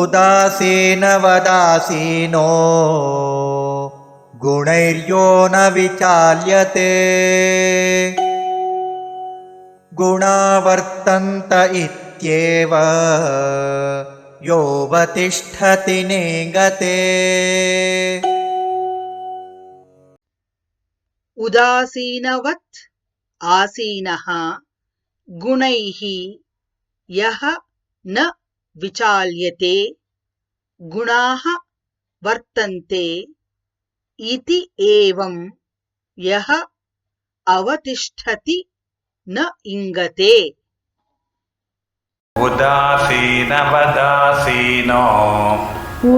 उदासीनवदासीनो गुणैर्यो न विचाल्यते। गुणा वर्तन्त इत्येव योऽवतिष्ठति नेङ्गते उदासीनवत् आसीनः गुणैः यः न विचाल्यते गुणाः वर्तन्ते इति एवं यः अवतिष्ठति न इङ्गते। उदासीनवदासीनो।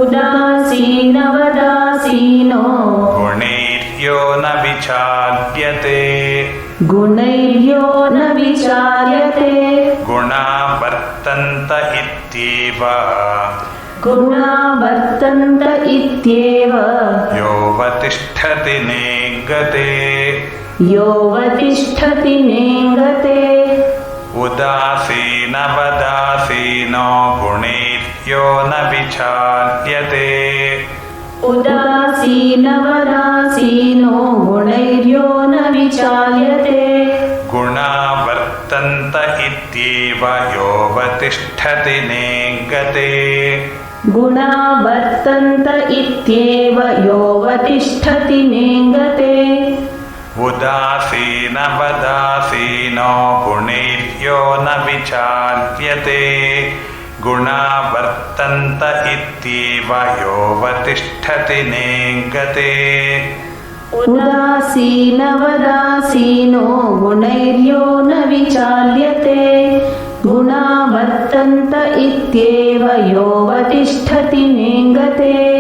उदासीनवदासीनो। गुणैर्यो न विचाल्यते। गुणैर्यो न विचार्यते गुणा वर्तन्त इत्येव। गुणा वर्तन्त इत्येव योऽवतिष्ठति नेङ्गते। योऽवतिष्ठति नेङ्गते। उदासीनवदासीनो गुणैर्यो न विचाल्यते। उदासीनवदासीनो गुणैर्यो वर्तन्त इत्येव योऽवतिष्ठति नेङ्गते। गुणा वर्तन्त इत्येव योऽवतिष्ठति नेङ्गते। उदासीनवदासीनो गुणैर्यो न विचाल्यते। गुणा वर्तन्त इत्येव योऽवतिष्ठति नेङ्गते उदासीनवदासीनो गुणैर्यो न विचाल्यते। गुणा वर्तन्त इत्येव योऽवतिष्ठति नेङ्गते